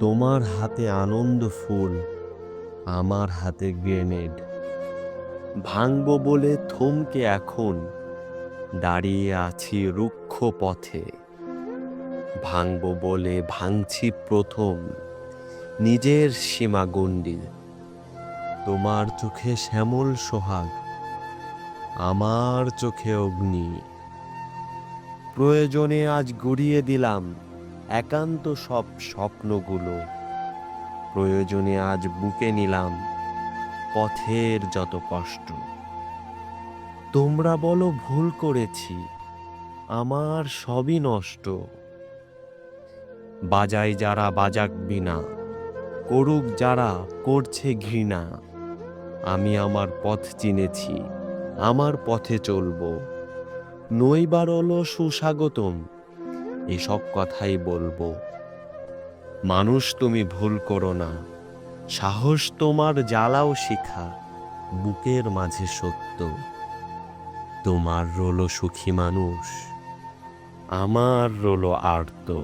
তোমার হাতে আনন্দ ফুল, আমার হাতে গ্রেনেড। ভাঙব বলে থমকে এখন, দাঁড়িয়ে আছি রুক্ষ পথে। ভাঙব বলে ভাঙছি প্রথম, নিজের সীমাগণ্ডি তোমার চোখে শ্যামল সোহাগ, আমার চোখে অগ্নি। প্রয়োজনে আজ গড়িয়ে দিলাম একান্ত সব স্বপ্নগুলো। প্রয়োজনে আজ বুকে নিলাম পথের যত কষ্ট। তোমরা বলো ভুল করেছি, আমার সবই নষ্ট। বাজাই যারা বাজাক বিনা, করুক যারা করছে ঘৃণা, আমি আমার পথ চিনেছি, আমার পথে চলবো। নইবার হলো সুস্বাগতম এসব কথাই বলব। মানুষ তুমি ভুল করো না। সাহস তোমার জ্বালাও শিখা। বুকের মাঝে সত্য। তোমার রোলো সুখী মানুষ। আমার রোলো আর্ত।